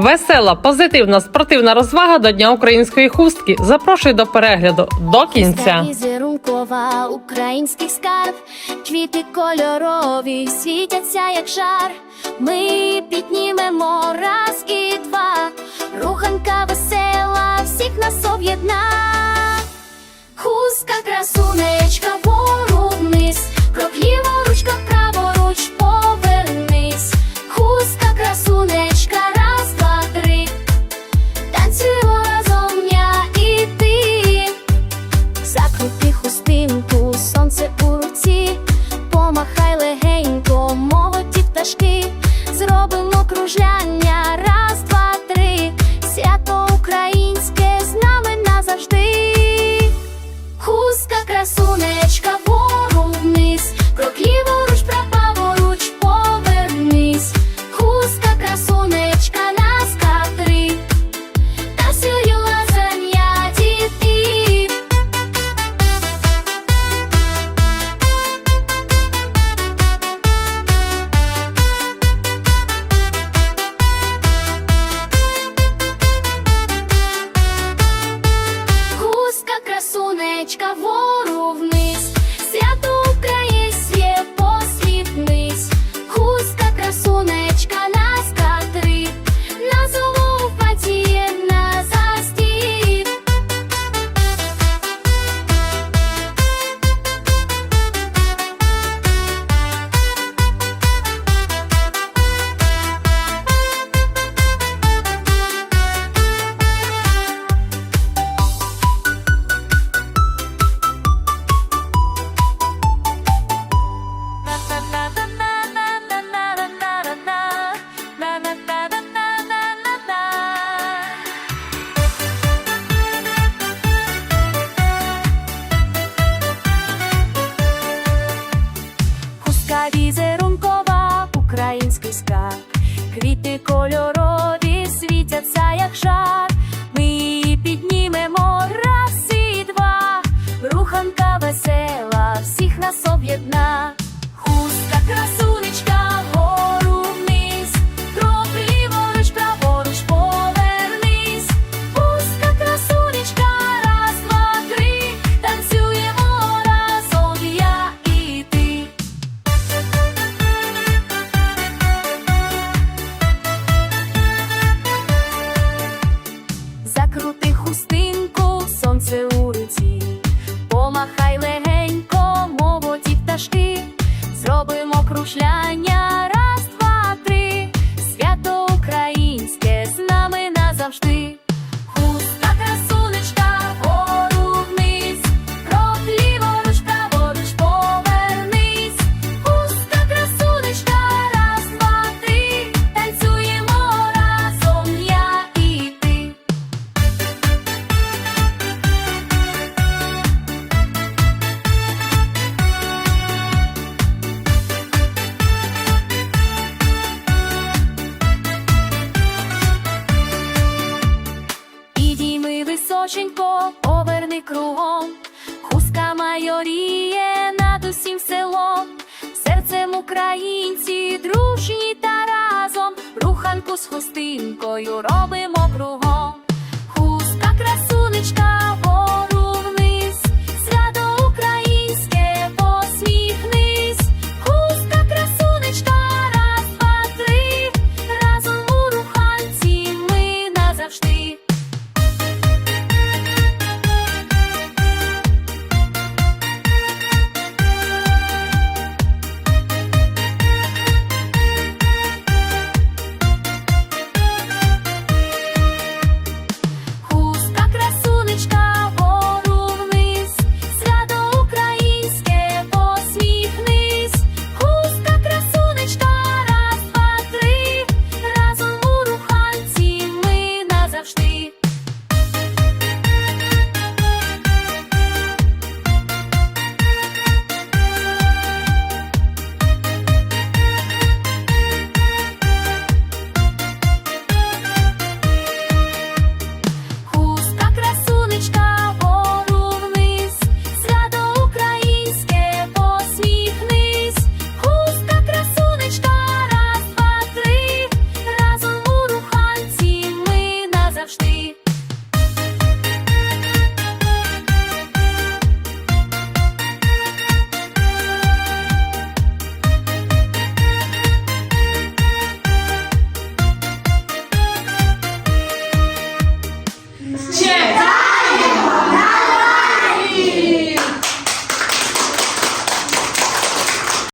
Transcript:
Весела, позитивна, спортивна розвага до Дня української хустки. Запрошую до перегляду до кінця. Зерункова українських скарб, квіти кольорові світяться, як жар. Ми піднімемо раз і два. Руханка весела, всіх нас об'єднає. пташки, зробимо кружляння. український скарб, квіти кольорові світяться, як жар. точенько поверни кругом, Хустка майоріє над усім селом, серцем українці, дружні та разом, руханку з хустинкою робимо кругом, Хустка красунечка.